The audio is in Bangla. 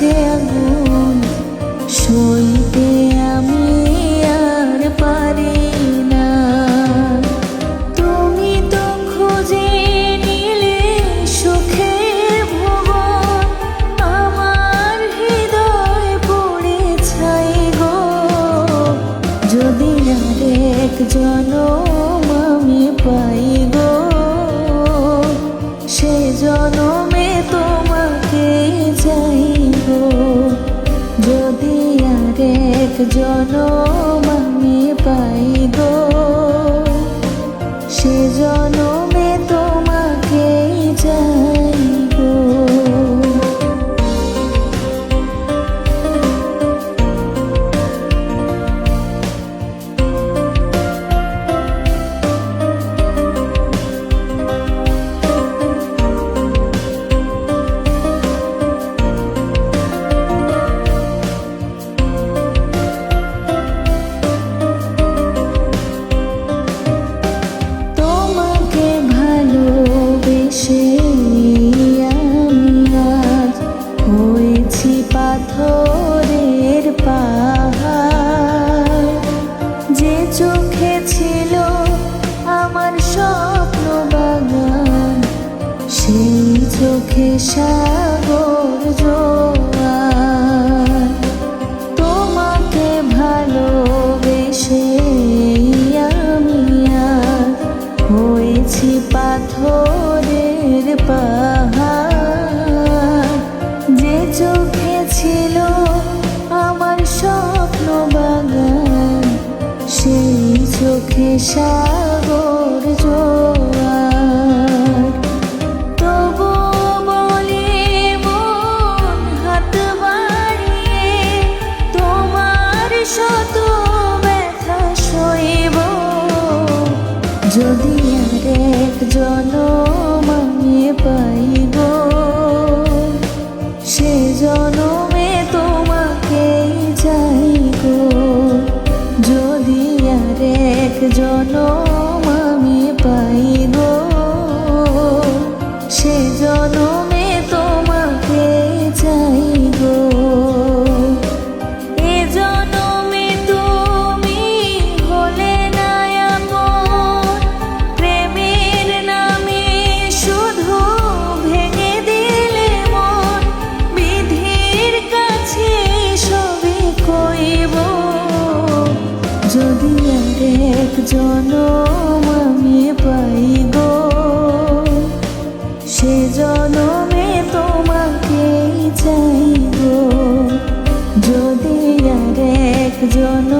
চোখে আমি আর পারি না। তুমি তো খুঁজে নিলে সুখে আমার হৃদয় পড়ে যদি আমি পাই গো, সে জন জনম আমি সে জনম সাগর জোয়ার। তবু বলে, মন হাত বাড়িয়ে তোমার শত ব্যথা সইব। যদি আর এক জনম পাই যদি আরেক জনম আমি পাইব গো সে জনমে তোমাকেই চাই যদি আরেক জনম